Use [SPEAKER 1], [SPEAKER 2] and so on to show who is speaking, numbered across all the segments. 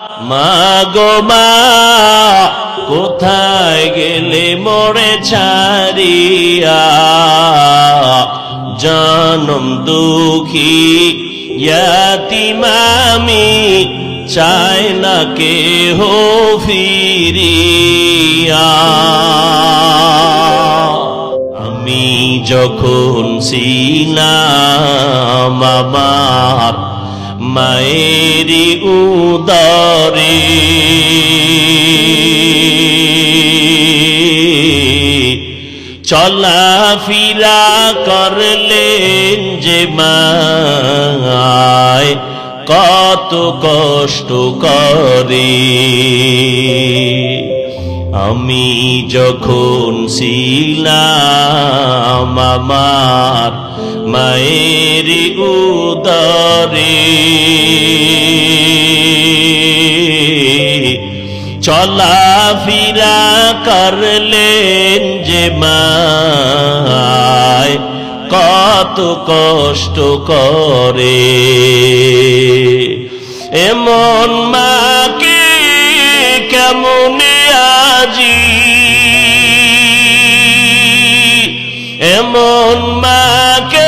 [SPEAKER 1] মা গো মা, কোথায় গেলে মোরে ছাড়িয়া? জনম দুঃখী ইয়াতিমামি চাই না কে হো ফিরিয়া। আমি যখন ছিলাম আমার মায়েরি উদরে। চলা ফিরা করলেন যে মায় কত কষ্ট করে। আমি যখন ছিলাম আমার মায়ের উদরে। চলা ফিরা করলেন যে মায়, কত কষ্ট করে। এমন মাকে কেমন আজি? এমন মাকে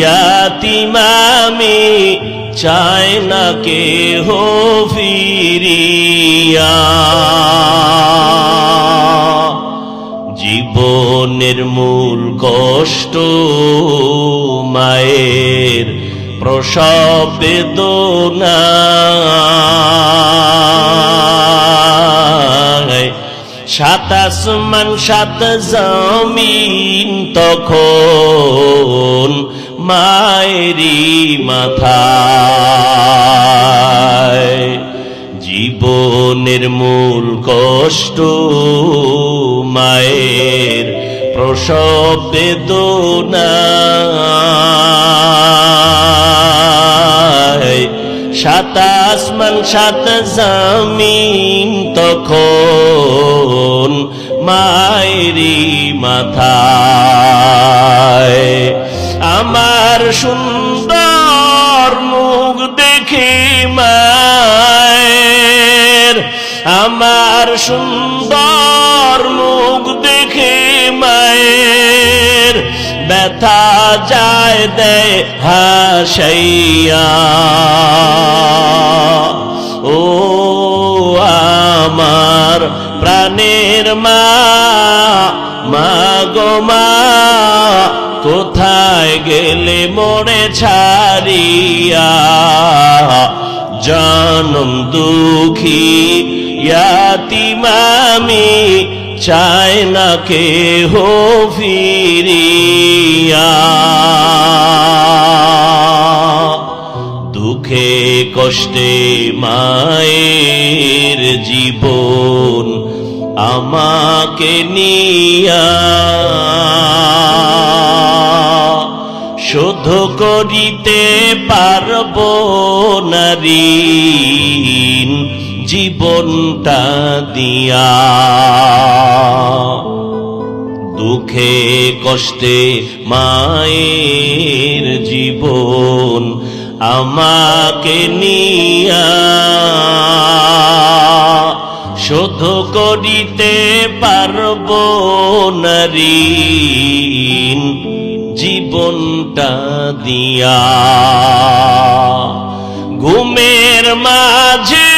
[SPEAKER 1] ইয়াতিমামি চায় না কে হো জীবনের মূল কষ্ট মায়ের প্রসব বেদনা। আসমান, সাত জমিন তখন মায়েরি মাথায়। জীবনের মূল কষ্ট মায়ের প্রসব বেদনা। সাত আসমান, সাত জমিন তখন মায়েরি মাথায়। আমার সুন্দর মুখ দেখে মায়ের। আমার সুন্দর মুখ দেখে মায়ের। ব্যথা যায় দেয় হাসাইয়া। ও আমার প্রাণের মা মা গো মা কোথায় গেলে মোড়ে ছাড়িয়া? জনম দুঃখী ইয়াতিমামি চায় না কে হো দুঃখে কষ্টে মায়ের জীবন আমাকে নিয়া। শোধ করিতে পারব নারীন জীবনটা দিয়া। দুঃখে, কষ্টে মায়ের জীবন আমাকে নিয়া। শোধ করিতে পারব নারীন জীবনটা দিয়া। ঘুমের মাঝে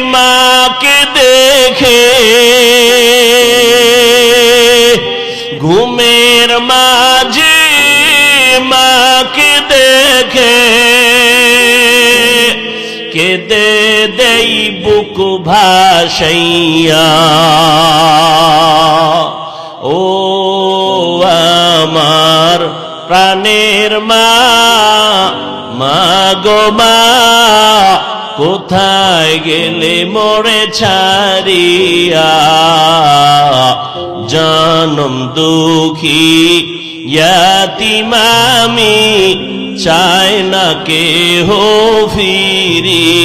[SPEAKER 1] মাকে দেখে। ঘুমের মাঝে মাকে দেখে। কেদে দেই বুক ভাসাইয়া। প্রাণের মা কোথায় গেলে মোরে ছাড়িয়া? জনম দুঃখী ইয়াতিমামি চায় না কে হো ফিরিয়া।